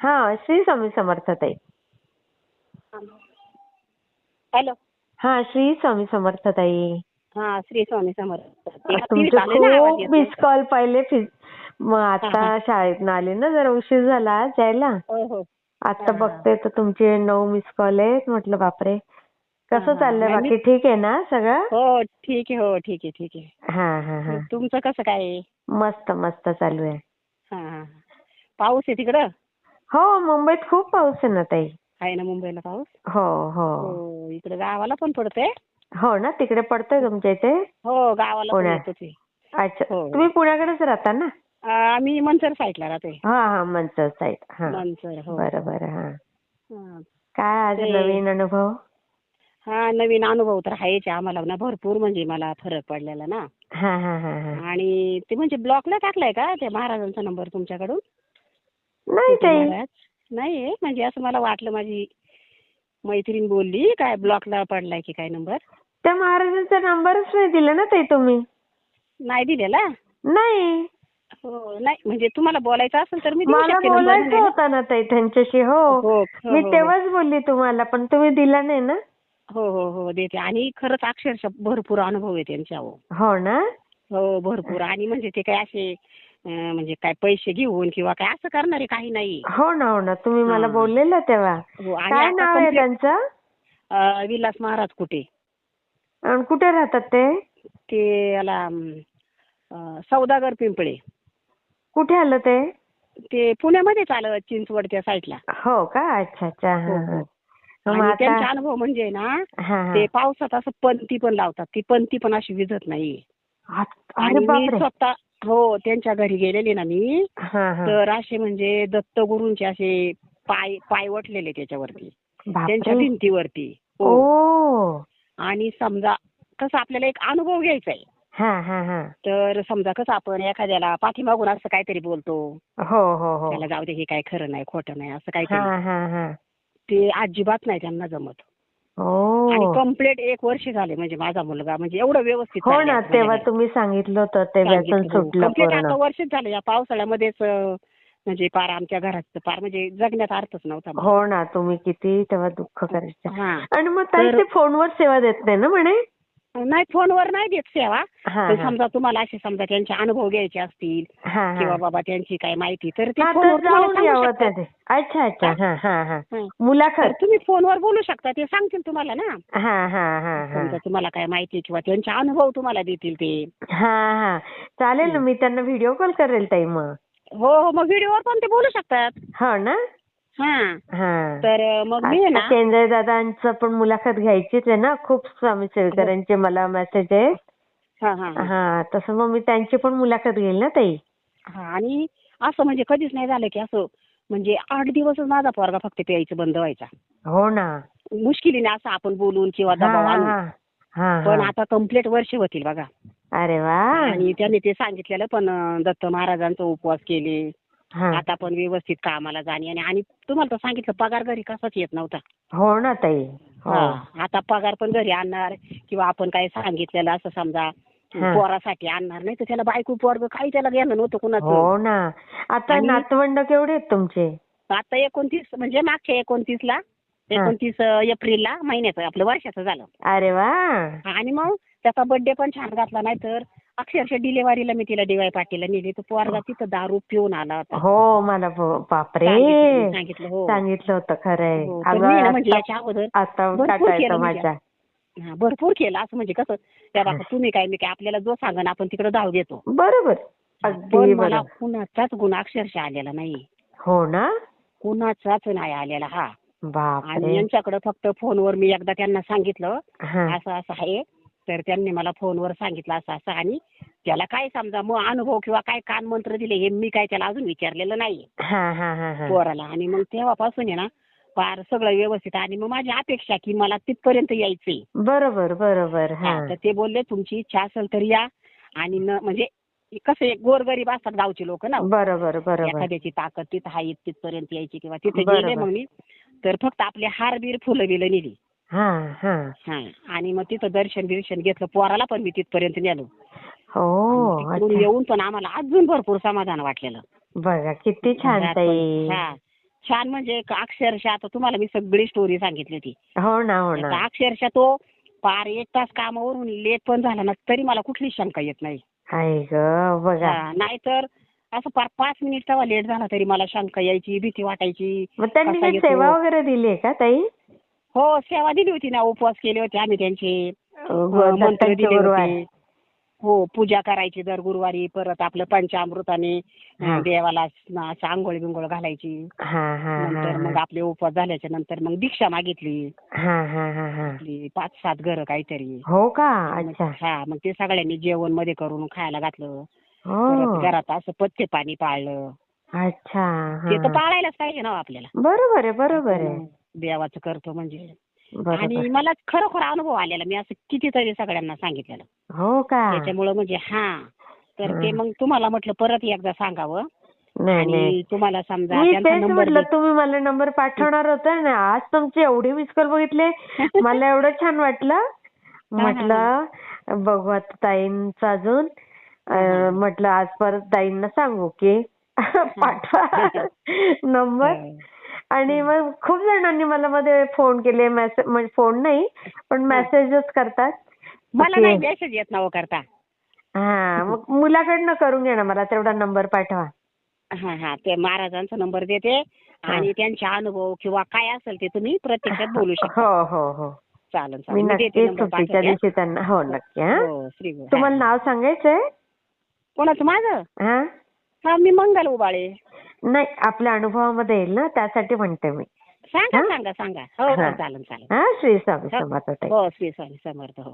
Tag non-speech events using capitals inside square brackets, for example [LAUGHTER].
हा श्री स्वामी समर्थ ताई. हॅलो. हा श्री स्वामी समर्थ ताई. हा श्री स्वामी समर्थ तुमचे. मिस कॉल पाहिले मग आता शाळेतनं आले ना जरा उशीर झाला आज यायला हो हो. आता. बघते तर तुमचे नऊ मिस कॉल आहेत म्हटलं बापरे. कसं चाललंय बाकी? ठीक आहे ना सगळं? हो ठीक आहे हो ठीक आहे ठीक आहे. हा हा हा. तुमचं कसं काय? मस्त मस्त चालू आहे. हा. पाऊस आहे तिकडं? हो मुंबईत खूप पाऊस आहे ना ताई. आहे ना मुंबईला पाऊस? हो हो. हो इकडे गावाला पण पडतंय. हो ना तिकडे पडतोय तुमच्या इथे? हो गावाला पण पुण्यात. अच्छा हो. तुम्ही पुण्याकडेच राहता ना? आम्ही मनसर साईडला राहतोय. हा हा मंचर साईड. हा. मनसर हो. बरं बरं हा. हा. काय आज ते- नवीन अनुभव? हा नवीन अनुभव तर आहेच आहे आम्हाला ना भरपूर म्हणजे मला फरक पडलेला ना. हा हा हा हा. आणि ते म्हणजे ब्लॉकला टाकलाय का? ते महाराजांचा नंबर तुमच्याकडून? नाही ते महाराज नाही म्हणजे असं मला वाटलं माझी मैत्रीण बोलली काय ब्लॉकला पडलाय की काय नंबर त्या महाराजांचा नंबरच नाही दिला ना ताई तुम्ही? नाही दिलेला? नाही. हो नाही. म्हणजे तुम्हाला बोलायचं असेल तर मी मला. बोलायचं होतं ना ताई त्यांच्याशी हो. हो, हो, मी हो. तेव्हाच बोलली तुम्हाला पण तुम्ही दिला नाही ना? हो हो हो देते. आणि खरंच अक्षरशः भरपूर अनुभव आहे त्यांच्या हो ना? हो भरपूर. आणि म्हणजे ते काय असे म्हणजे काय पैसे घेऊन किंवा काय असं करणारे काही नाही. हो ना हो ना. तुम्ही मला. बोललेलं तेव्हा. हो काय नाव आहे त्यांचं? विलास महाराज कुठे? आणि कुठे राहतात ते? ते याला सौदागर पिंपळे. कुठे आलं ते? ते पुण्यामध्येच आलं चिंचवड त्या साईडला. हो का? अच्छा अच्छा. हो, हा त्यांचा अनुभव म्हणजे ना ते पावसात असं पंती पण लावतात. ती पंती पण अशी विजत नाही. आणि मी स्वतः हो त्यांच्या घरी गेलेले ना मी. तर असे म्हणजे दत्तगुरूंचे असे पाय पाय वटलेले त्याच्यावरती. त्यांच्या भिंतीवरती. हो. ओ. आणि समजा कसं आपल्याला एक अनुभव घ्यायचा आहे. हा हा हा. तर समजा कसं आपण एखाद्याला पाठीमागून असं काहीतरी बोलतो. हो हो हो. त्याला जाऊ दे हे काय खरं नाही खोटं नाही असं हा काहीतरी ते अजिबात नाही त्यांना जमत. आणि कंप्लीट एक वर्ष झाले म्हणजे माझा मुलगा म्हणजे एवढं व्यवस्थित हो ना आता तेव्हा तुम्ही सांगितलं होतं ते. व्यसन हो. सुटलं पूर्ण आता वर्षच झालं या पावसाळ्यामध्येच म्हणजे पार आमच्या घरात पार म्हणजे जगण्यात अर्थच नव्हता. हो ना तुम्ही किती तेव्हा दुःख करायचं हा आणि मग ताई ते फोनवर सेवा देत नाही ना म्हणे नाही फोनवर नाही देत सेवा. हा पण हा. समजा तुम्हाला असे समजा त्यांचे अनुभव घ्यायचे असतील हा किंवा बाबा त्यांची काय माहिती तर ते हा तर फोनवर तुम्हाला जाऊन सांगू यावं शकतात. ते अच्छा अच्छा. हा. हा हा हं. तर मुलाखत. तुम्ही फोनवर बोलू शकता ते सांगतील तुम्हाला ना. हा हा हा हा. समजा तुम्हाला काय माहिती किंवा त्यांचे अनुभव तुम्हाला देतील ते. हा हा. चालेल ना मी त्यांना व्हिडिओ कॉल करेल ताई मग. हो हो. मग व्हिडिओवर पण ते बोलू शकतात. हो ना? हा. हा. तर मग मी आहे आता ना केंद्रे दादांचं पण मुलाखत घ्यायचीच आहे ना. खूप स्वामी सेवेकरांचे मला मेसेज आहेत. हा हा. हा. हा तसं मग मी त्यांची पण मुलाखत घेईल ना ताई? हा आणि असं म्हणजे कधीच नाही झालं की असं म्हणजे आठ दिवसच माझा पोरगा फक्त प्यायचं बंद व्हायचा. हो ना. मुश्किलीने असं आपण बोलून किंवा दबाव आणून. पण. आता कंप्लीट वर्ष होतील बघा. अरे वा. आणि त्यांनी ते सांगितलेलं पण दत्त महाराजांचा उपवास केले. आता पण व्यवस्थित कामाला जाणे आणि आणि तुम्हाला तर सांगितलं पगार घरी कसाच येत नव्हता. हो ना ताई हो. हा. आता पगार पण घरी आणणार किंवा आपण काही सांगितलेलं असं समजा हा. पोरासाठी आणणार नाही तर त्याला बायको पोरग काही त्याला घेणं नव्हतं कुणाचं. हो ना. आता आणि- नातवंड केवढे आहेत तुमचे? आता एकोणतीस म्हणजे मागच्या एकोणतीसला एकोणतीस एप्रिलला महिन्याचं आपलं वर्षाचं झालं. अरे वा. आणि मग त्याचा बर्थडे पण छान घातला नाही तर अक्षरशः डिलेवारीला मी तिला डीवाय पाटीलला नेली. तर पोरगा तिथं दारू पिऊन आला होता. हो मला बापरे. सांगितलं हो. सांगितलं होतं खरंय. हो, म्हणजे याच्या अगोदर भरपूर केलं म्हणजे. माझ्या. भरपूर केलं. असं म्हणजे कसं त्या बाबा तुम्ही काय मी काय आपल्याला जो सांगा ना आपण तिकडे धाव देतो बरोबर. पण मला कुणाचाच गुण अक्षरशः आलेला नाही हो ना? कुणाचाच नाही आलेला हा. आणि यांच्याकडे फक्त फोनवर मी एकदा त्यांना सांगितलं असं असं आहे. तर त्यांनी मला फोनवर सांगितलं असं असं आणि त्याला काय समजा मग अनुभव किंवा काय कान मंत्र दिले हे मी काय त्याला अजून विचारलेलं नाही हा हा हा हा. पोराला. आणि मग तेव्हापासून आहे ना फार सगळं व्यवस्थित आणि मग माझी अपेक्षा की मला तिथपर्यंत यायचंय. बरोबर बरोबर. हा. तर ते बोलले तुमची इच्छा असेल तर या. आणि न म्हणजे कसं गोरगरीब असतात गावचे लोक ना. बरोबर बरोबर. एखाद्याची ताकद तिथं आहे तिथपर्यंत यायची किंवा तिथे बरोबर. गेले मग मी तर फक्त आपले हार बीर फुलं बिलं नेली हा हा. हा आणि मग तिथं दर्शन बिर्शन घेतलं पोराला पण मी तिथपर्यंत नेलो. हो तिकडून येऊन पण आम्हाला अजून भरपूर समाधान वाटलेलं. बघा किती छान ताई. हा. छान म्हणजे अक्षरशः आता तुम्हाला मी सगळी स्टोरी सांगितली होती हो ना हो ना. अक्षरशः तो पार एक तास कामावरून लेट पण झाला ना तरी मला कुठलीच शंका येत नाही. नाहीतर असं पार पाच मिनिट तेव्हा लेट झाला तरी मला शंका यायची भीती वाटायची त्यांनी? सेवा वगैरे दिली का ताई? हो सेवा दिली होती ना उपवास केले होते आम्ही त्यांचे. मंत्र दिले होते. हो पूजा करायची दर गुरुवारी परत आपलं पंचामृताने. देवाला असं आंघोळ बिंगोळ घालायची. हा हा हा नंतर मग आपले उपवास झाल्याच्यानंतर मग दीक्षा मागितली. हा हा हा हा. आपली पाच सात घरं काहीतरी. हो का? हा मग ते सगळ्यांनी जेवणमध्ये करून खायला घातलं. हो. घरात असं पथ्य पाणी पाळलं. अच्छा ते तर पाळायलाच पाहिजे ना हो आपल्याला. बरोबर आहे बरोबर आहे. देवाचं करतो म्हणजे. आणि मला खरोखर अनुभव आलेला मी असं कितीतरी सगळ्यांना सांगितलेलं. हो का? त्याच्यामुळं म्हणजे हा. तर ते. मग तुम्हाला म्हटलं परत एकदा सांगावं. आणि तुम्हाला समजा मी तेच म्हटलं तुम्ही मला नंबर पाठवणार होता ना आज तुमचे एवढे मिस कॉल बघितले. [LAUGHS] मला एवढं छान वाटलं. म्हटलं बघू आता ताईंचं अजून. म्हटलं आज परत ताईंना सांगू की. [LAUGHS] पाठवा. [LAUGHS] नंबर आणि मग खूप जणांनी मला मध्ये फोन केले मेसेज म्हणजे फोन नाही पण मेसेजच करतात. मला नाही मेसेज येत ना हो करता. हा मग मुलाकडनं करून घे ना मला तेवढा नंबर पाठवा. हा हा ते महाराजांचा नंबर देते आणि त्यांचे अनुभव किंवा काय असेल ते तुम्ही प्रत्यक्षात बोलू [LAUGHS] शकता. हो हो हो. चालेल मी चालेल. मी देते नक्कीच नंबर सुट्टीच्या पाठवते दिवशी त्यांना हो नक्की हा. हो श्री गुरु. तुम्हाला नाव सांगायचंय? कोणाचं? माझं? हा. हा मी मंगल उबाळे. नाही आपल्या अनुभवामध्ये येईल ना त्यासाठी म्हणते मी सांगा? सांगा सांगा हो हो. चालेल चालेल हा श्री स्वामी हो. समर्थ ताई. हो श्री स्वामी समर्थ हो